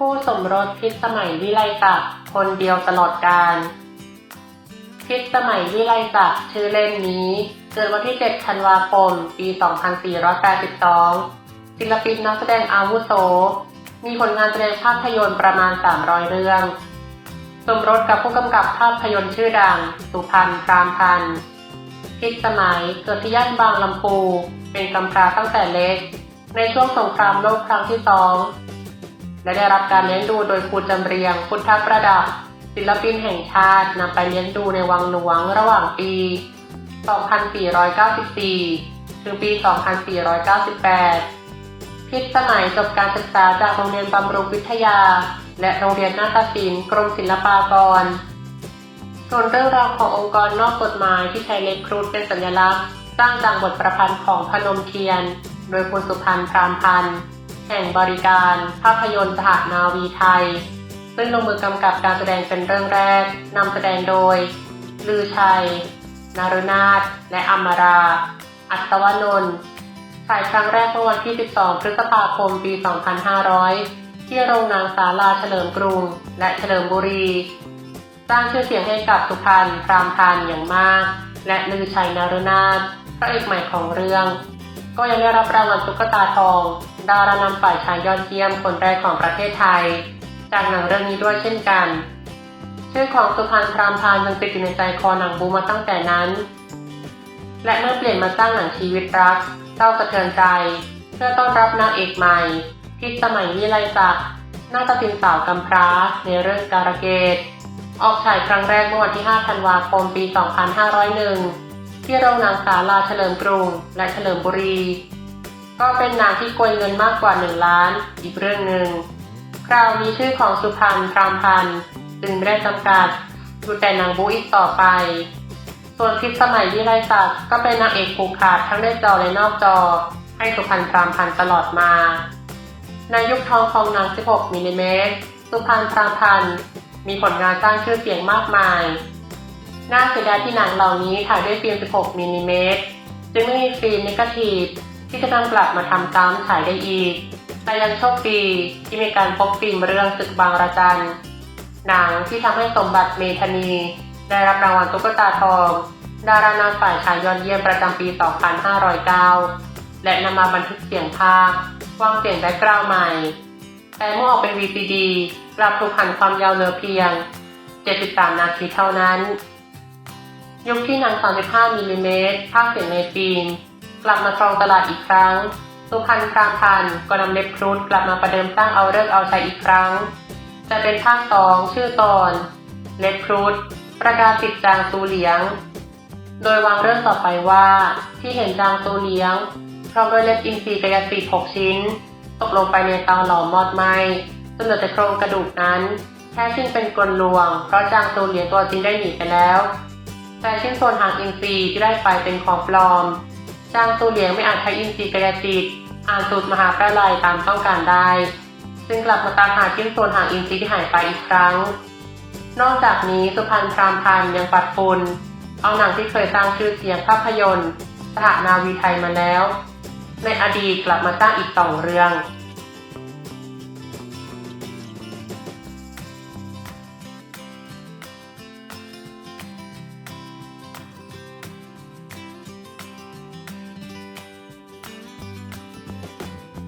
คู่สมรสพิษสมัยวิไลศักดิ์คนเดียวตลอดกาลพิษสมัยวิไลศักดิ์ชื่อเล่นนี้เกิดวันที่ 7 ธันวาคม ปี 2482 ศิลปินนักแสดงอาวุโส มีผลงานแสดงภาพยนตร์ประมาณ 300 เรื่อง สมรสกับผู้กำกับภาพยนตร์ชื่อดัง สุพรรณพรามพันธ์พิษสมัยเกิดที่ย่านบางลำพู เป็นกำพร้าตั้งแต่เล็ก ในช่วงสงครามโลกครั้งที่สอง และได้รับการเลี้ยงดูโดยครูจำเรียง พุทธประดับ ศิลปินแห่งชาตินำไปเลี้ยงดูในวังหลวงระหว่างปี 2494 ถึงปี 2498 พิษสมัยจบการศึกษาจากโรงเรียนบำรุงวิทยา และโรงเรียนนาฏศิลป์กรมศิลปากร ส่วนเรื่องราวขององค์กรนอกกฎหมายที่ใช้เล็กครูดเป็นสัญลักษณ์ สร้างจากบทประพันธ์ของพนมเทียน โดยคุณสุพันธ์พรามพันธ์ แห่งบริการ ภาพยนตร์สหนาวีไทย ซึ่งลงมือกำกับการแสดงเป็นเรื่องแรกนำแสดงโดย ลือชัย นารุนาถและอมรา อัศวนนท์ฉายครั้งแรกเมื่อวันที่ 12 พฤษภาคม ปี 2500 ที่โรงหนังศาลาเฉลิมกรุง และเฉลิมบุรี สร้างชื่อเสียงให้กับสุพรรณพรามพันธ์อย่างมาก และลือชัยนารุนาถพระเอกใหม่ของเรื่อง ก็ยังได้รับรางวัลตุ๊กตาทอง ดารานำฝ่ายชายยอดเยี่ยมคนแรกของประเทศไทย จากหนังเรื่องนี้ด้วยเช่นกัน ชื่อของสุพรรณพรามพันยังติดอยู่ในใจคอหนังบูมาตั้งแต่นั้น และเมื่อเปลี่ยนมาสร้างหนังชีวิตรักเศร้าสะเทือนใจ เพื่อต้อนรับนางเอกใหม่พิษสมัยวิไลศักดิ์นาฏศิลป์สาวกำพร้าในเรื่องการะเกดออกฉายครั้งแรกเมื่อวันที่ 5 ธันวาคม ปี 2501 ที่โรงหนังศาลาเฉลิมกรุงและเฉลิมบุรี ก็เป็นหนังที่โกยเงินมากกว่า 1 ล้าน อีกเรื่องหนึ่ง คราวนี้ชื่อของสุพรรณพรามพันธ์จึงไม่ได้จำกัดอยู่แต่หนังบูอีกต่อไป ส่วนพิษสมัยวิไลศักดิ์ก็เป็นนางเอกผูกขาดทั้งในจอและนอกจอ ให้สุพรรณพรามพันธ์ตลอดมา ในยุคทองของหนัง 16มิลลิเมตรสุพรรณพรามพันธ์มีผลงานสร้างชื่อเสียงมากมาย น่าเสียดายที่หนังเหล่านี้ถ่ายด้วยฟิล์ม 16 มิลลิเมตรจึงไม่มีฟิล์มนิกทีฟที่จะนำกลับมาทำซ้ำฉายได้อีกแต่ยังโชคดีที่มีการพบฟิล์มเรื่องศึกบางระจัน หนังที่ทำให้สมบัติเมธานี ได้รับรางวัลตุ๊กตาทอง ดารานำฝ่ายชายยอดเยี่ยมประจำปี 2509 และนำมาบันทึกเสียงภาควางเสียงแบ็กกราวด์ใหม่ แต่เมื่อออกเป็น VCD กลับถูกหันความยาวเหลือเพียง 73 นาทีเท่านั้น ยุคที่หนัง35มิลลิเมตรภาคเสียงในฟิล์มกลับมาครองตลาดอีกครั้ง สุพรรณพรามพันธ์ก็นำเล็บครูดกลับมาประเดิมสร้างเอาเลิกเอาใจอีกครั้งแต่เป็นภาคสองชื่อตอน เล็บครูดประกาศติดจางซูเหลียง โดยวางเรื่องต่อไปว่าที่เห็นจางซูเหลียงพร้อมด้วยเล็บอินทรีย์กายสิทธิ์6ชิ้น ตกลงไปในเตาหลอมมอดไหมจนเหลือแต่โครงกระดูกนั้นแค่ชิ้นเป็นกลลวง เพราะจางซูเหลียงตัวจริงได้หนีไปแล้ว แต่ชิ้นส่วนหางอินทรีที่ได้ไปเป็นของปลอม จ้างซูเลียงไม่อาจใช้อินทรีกายสิทธิ์อ่านสูตรมหาประลายตามต้องการได้จึงกลับมาตามหาชิ้นส่วนหางอินทรีที่หายไปอีกครั้ง นอกจากนี้สุพรรณพรามพันธ์ยังปัดฝุ่นเอาหนังที่เคยสร้างชื่อเสียงภาพยนตร์สหนาวีไทยมาแล้ว ในอดีตกลับมาสร้างอีกสองเรื่อง